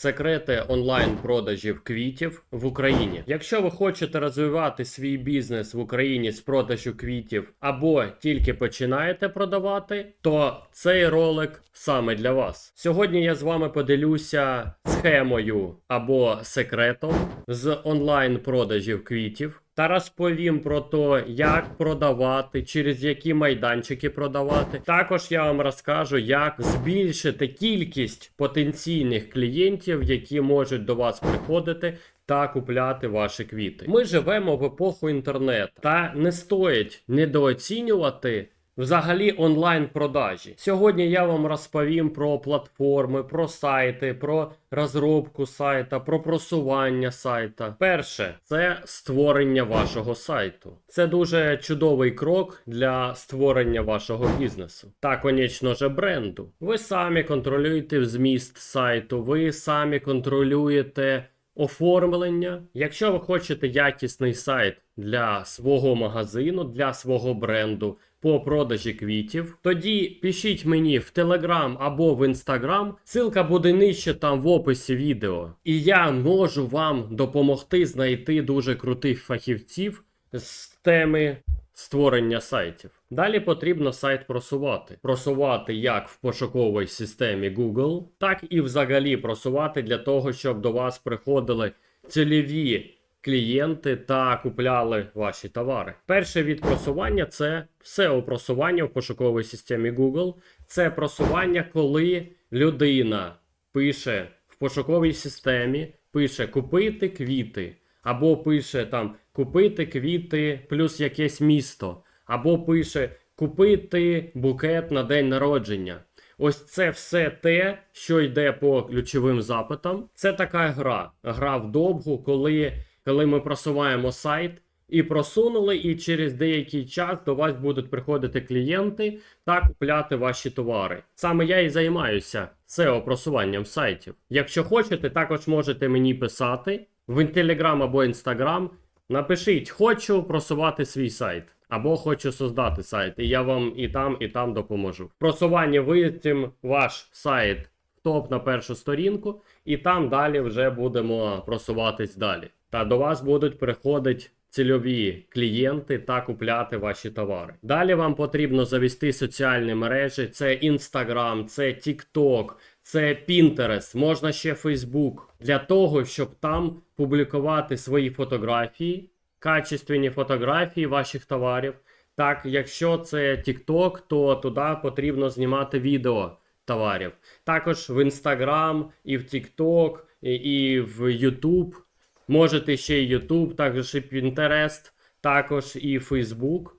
секрети онлайн-продажів квітів в Україні. Якщо ви хочете розвивати свій бізнес в Україні з продажу квітів або тільки починаєте продавати, то цей ролик саме для вас. Сьогодні я з вами поділюся схемою або секретом з онлайн-продажів квітів. Та розповім про те, як продавати, через які майданчики продавати. Також я вам розкажу, як збільшити кількість потенційних клієнтів, які можуть до вас приходити. Та купляти ваші квіти. Ми живемо в епоху інтернету, та не стоїть недооцінювати взагалі онлайн-продажі. Сьогодні я вам розповім про платформи, про сайти, про розробку сайта, про просування сайта. Перше це створення вашого сайту. Це дуже чудовий крок для створення вашого бізнесу. Та, конечно же, бренду. Ви самі контролюєте зміст сайту, ви самі контролюєте. Оформлення. Якщо ви хочете якісний сайт для свого магазину, для свого бренду по продажі квітів, тоді пишіть мені в Telegram або в Instagram. Ссылка буде нижче там в описі відео. І я можу вам допомогти знайти дуже крутих фахівців з теми створення сайтів. Далі потрібно сайт просувати. Просувати як в пошуковій системі Google, так і взагалі просувати для того, щоб до вас приходили цільові клієнти та купляли ваші товари. Перший від просування це SEO просування в пошуковій системі Google. Це просування, коли людина пише в пошуковій системі, пише купити квіти, або пише там купити квіти плюс якесь місто, або пише купити букет на день народження. Ось це все те, що йде по ключовим запитам. Це така гра. Гра в довгу, коли, коли ми просуваємо сайт і просунули, і через деякий час до вас будуть приходити клієнти та купляти ваші товари. Саме я і займаюся SEO просуванням сайтів. Якщо хочете, також можете мені писати в Telegram або Instagram. Напишіть, хочу просувати свій сайт. Або хочу создати сайт, і я вам і там, і там допоможу. В просуванні витім ваш сайт в топ на першу сторінку, і там далі вже будемо просуватись далі. Та до вас будуть приходити цільові клієнти та купляти ваші товари. Далі вам потрібно завести соціальні мережі: це Instagram, це TikTok, це Pinterest, можна ще Facebook, для того, щоб там публікувати свої фотографії качественні фотографії ваших товарів. Так, якщо це TikTok, то туди потрібно знімати відео товарів. Також в Instagram, і в TikTok, і, в YouTube. Можете ще і YouTube, також і Pinterest, також і Facebook.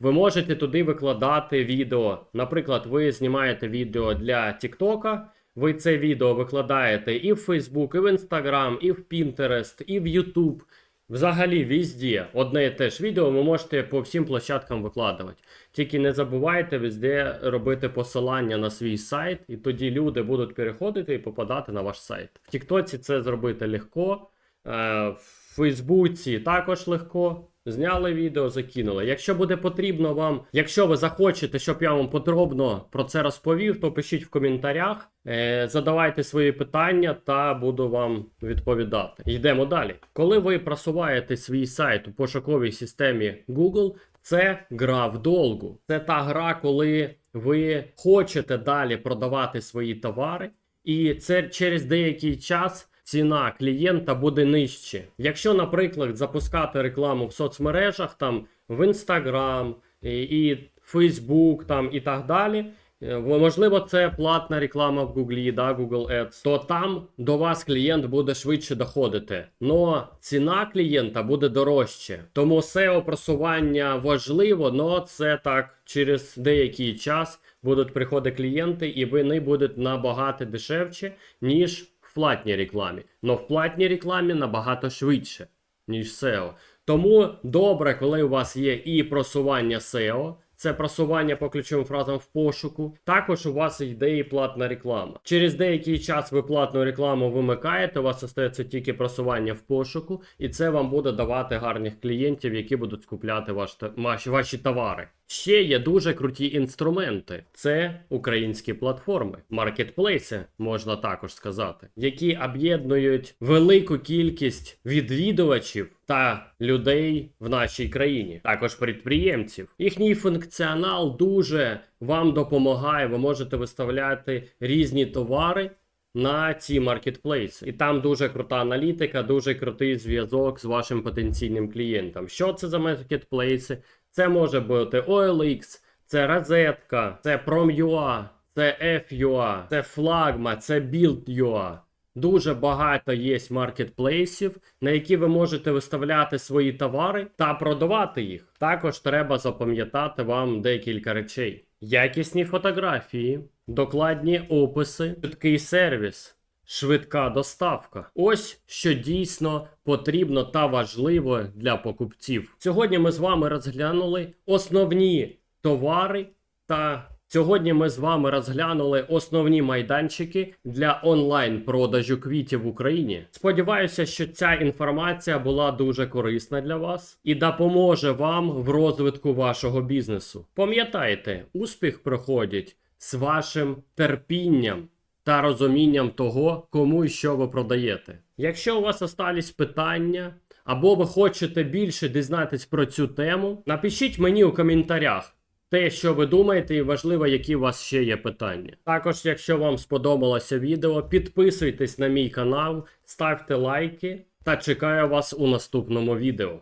Ви можете туди викладати відео. Наприклад, ви знімаєте відео для TikTok, ви це відео викладаєте і в Facebook, і в Instagram, і в Pinterest, і в YouTube. Взагалі, везде одне і те ж відео ви можете по всім площадкам викладувати. Тільки не забувайте везде робити посилання на свій сайт, і тоді люди будуть переходити і попадати на ваш сайт. В Тіктоці це зробити легко, е, в Фейсбуці також легко. Зняли відео, закинули. Якщо буде потрібно вам, якщо ви захочете, щоб я вам подробно про це розповів, то пишіть в коментарях, е, задавайте свої питання та буду вам відповідати. Йдемо далі. Коли ви просуваєте свій сайт у пошуковій системі Google, це гра в долгу. Це та гра, коли ви хочете далі продавати свої товари, і це через деякий час ціна клієнта буде нижче. Якщо, наприклад, запускати рекламу в соцмережах, там в Instagram і, Facebook там і так далі. е, Можливо, це платна реклама в Google, да, Google Ads, то там до вас клієнт буде швидше доходити. Но ціна клієнта буде дорожче. Тому SEO просування важливо, но це так через деякий час будуть приходити клієнти, і вони будуть набагато дешевше, ніж в платній рекламі. Но в платній рекламі набагато швидше, ніж SEO. Тому добре, коли у вас є і просування SEO, це просування по ключовим фразам в пошуку. Також у вас йде і платна реклама. Через деякий час ви платну рекламу вимикаєте, у вас залишається тільки просування в пошуку, і це вам буде давати гарних клієнтів, які будуть скупляти ваш, ваші, ваші товари. Ще є дуже круті інструменти. Це українські платформи, маркетплейси, можна також сказати, які об'єднують велику кількість відвідувачів та людей в нашій країні, також підприємців. Їхній функціонал дуже вам допомагає. Ви можете виставляти різні товари. На ці маркетплейси, і там дуже крута аналітика, дуже крутий зв'язок з вашим потенційним клієнтом. Що це за маркетплейси? Це може бути OLX, це розетка, це Prom.ua, це F.ua, це Флагма, це Build.ua. Дуже багато є маркетплейсів, на які ви можете виставляти свої товари та продавати їх. Також треба запам'ятати вам декілька речей: якісні фотографії, докладні описи, швидкий сервіс. Швидка доставка. Ось що дійсно потрібно та важливо для покупців. Сьогодні ми з вами розглянули основні товари та сьогодні ми з вами розглянули основні майданчики для онлайн-продажу квітів в Україні. Сподіваюся, що ця інформація була дуже корисна для вас і допоможе вам в розвитку вашого бізнесу. Пам'ятайте, успіх проходить з вашим терпінням та розумінням того, кому і що ви продаєте. Якщо у вас остались питання, або ви хочете більше дізнатись про цю тему, напишіть мені у коментарях те, що ви думаєте, і важливо, які у вас ще є питання. Також, якщо вам сподобалося відео, підписуйтесь на мій канал, ставте лайки та чекаю вас у наступному відео.